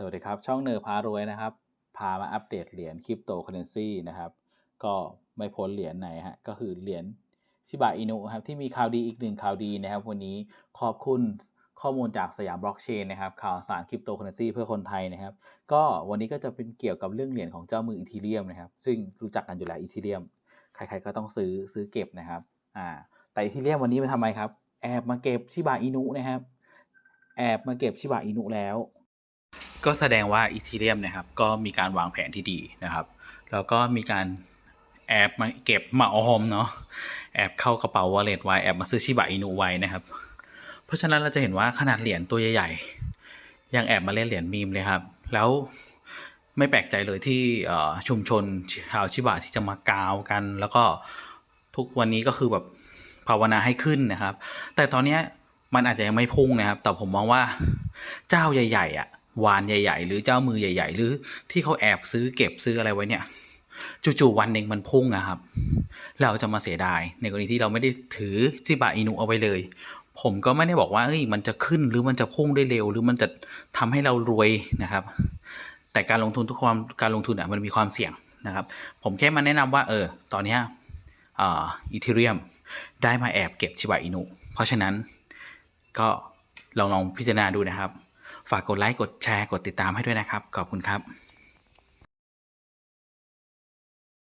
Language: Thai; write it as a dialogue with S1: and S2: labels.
S1: สวัสดีครับ ช่องเนอพารวยนะครับ พามาอัปเดตเหรียญคริปโตเคอเรนซีนะครับ ก็ไม่พ้นเหรียญไหนฮะ ก็คือเหรียญชิบะอินุครับ ที่มีข่าวดีอีกหนึ่งข่าวดีนะครับ วันนี้ขอบคุณข้อมูลจากสยามบล็อกเชนนะครับ ข่าวสารคริปโตเคอเรนซีเพื่อคนไทยนะครับ ก็วันนี้ก็จะเป็นเกี่ยวกับเรื่องเหรียญของเจ้ามืออีทีเรียมนะครับ ซึ่งรู้จักกันอยู่แล้วอีทีเรียม ใครๆก็ต้องซื้อซื้อเก็บนะครับ อ่า แต่อีทีเรียมวันนี้มาทำไมครับ แอบมาเก็บชิบะอินุนะครับ แอบมาเก็บชิบะอินุแล้ว ก็แสดงว่าอีทีเรียมนะครับก็มีการวางแผนที่ดีนะครับ แล้วก็มีการแอบมาเก็บมาออมเนาะแอบเข้ากระเป๋าวอลเล็ตไว้แอบมาซื้อชิบะอินุไว้นะครับ เพราะฉะนั้นเราจะเห็นว่าขนาดเหรียญตัวใหญ่ๆ ยังแอบมาเล่นเหรียญมีมเลยครับ แล้วไม่แปลกใจเลยที่ชุมชนชาวชิบะที่จะมากาวกัน แล้วก็ทุกวันนี้ก็คือแบบภาวนาให้ขึ้นนะครับ แต่ตอนนี้มันอาจจะยังไม่พุ่งนะครับ แต่ผมมองว่าเจ้าใหญ่ ๆอะ วานใหญ่ ๆ หรือเจ้ามือใหญ่ ๆ หรือที่เขาแอบซื้อเก็บซื้ออะไรไว้เนี่ยจู่ๆวันหนึ่งมันพุ่งอะครับ เราจะมาเสียดายในกรณีที่เราไม่ได้ถือชิบะอินุเอาไว้เลย ผมก็ไม่ได้บอกว่าเอ้ยมันจะขึ้นหรือมันจะพุ่งได้เร็ว หรือมันจะทำให้เรารวยนะครับ แต่การลงทุนทุกความการลงทุนอะมันมีความเสี่ยงนะครับ ผมแค่มาแนะนำว่าเออตอนนี้อีเทเรียมได้มาแอบเก็บชิบะอินุ เพราะฉะนั้นก็ลองลองพิจารณาดูนะครับ ฝากกดไลค์กดแชร์กดติดตามให้ด้วยนะครับ ขอบคุณครับ